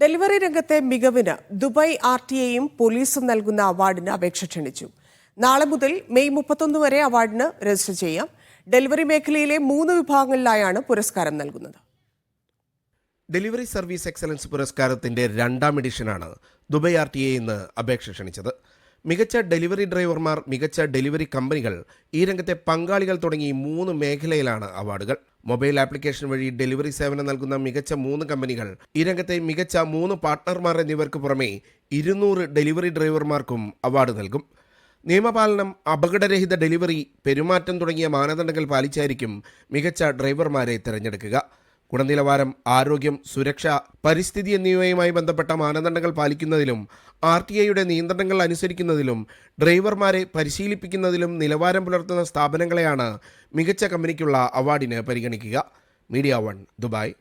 Delivery രംഗത്തെ മികവിന് Dubai R T എയും പോലീസും നൽകുന്ന അവാർഡിന് അപേക്ഷ ക്ഷണിച്ചു. നാളെ മുതൽ മെയ് മുപ്പത്തൊന്ന് വരെ അവാർഡിന് രജിസ്റ്റർ ചെയ്യാം. ഡെലിവറി മേഖലയിലെ മൂന്ന് വിഭാഗങ്ങളിലായാണ് പുരസ്കാരം നൽകുന്നത്. ഡെലിവറി സർവീസ് എക്സലൻസ് പുരസ്കാരത്തിന്റെ രണ്ടാം എഡിഷനാണ് ദുബായ് ആർ ടി എ ഇന്ന് അപേക്ഷ ക്ഷണിച്ചത്. മികച്ച ഡെലിവറി ഡ്രൈവർമാർ മികച്ച ഡെലിവറി കമ്പനികൾ ഈ രംഗത്തെ പങ്കാളികൾ തുടങ്ങി മൂന്ന് മേഖലയിലാണ് അവാർഡുകൾ. മൊബൈൽ ആപ്ലിക്കേഷൻ വഴി ഡെലിവറി സേവനം നൽകുന്ന മികച്ച മൂന്ന് കമ്പനികൾ ഈ രംഗത്തെ മികച്ച മൂന്ന് പാർട്ട്ണർമാർ എന്നിവർക്ക് പുറമെ ഇരുന്നൂറ് ഡെലിവറി ഡ്രൈവർമാർക്കും അവാർഡ് നൽകും. നിയമപാലനം അപകടരഹിത ഡെലിവറി പെരുമാറ്റം തുടങ്ങിയ മാനദണ്ഡങ്ങൾ പാലിച്ചായിരിക്കും മികച്ച ഡ്രൈവർമാരെ തിരഞ്ഞെടുക്കുക. ഗുണനിലവാരം ആരോഗ്യം സുരക്ഷ പരിസ്ഥിതി എന്നിവയുമായി ബന്ധപ്പെട്ട മാനദണ്ഡങ്ങൾ പാലിക്കുന്നതിലും ആർ ടി ഐയുടെ നിയന്ത്രണങ്ങൾ അനുസരിക്കുന്നതിലും ഡ്രൈവർമാരെ പരിശീലിപ്പിക്കുന്നതിലും നിലവാരം പുലർത്തുന്ന സ്ഥാപനങ്ങളെയാണ് മികച്ച കമ്പനിക്കുള്ള അവാർഡിന് പരിഗണിക്കുക. Media one Dubai.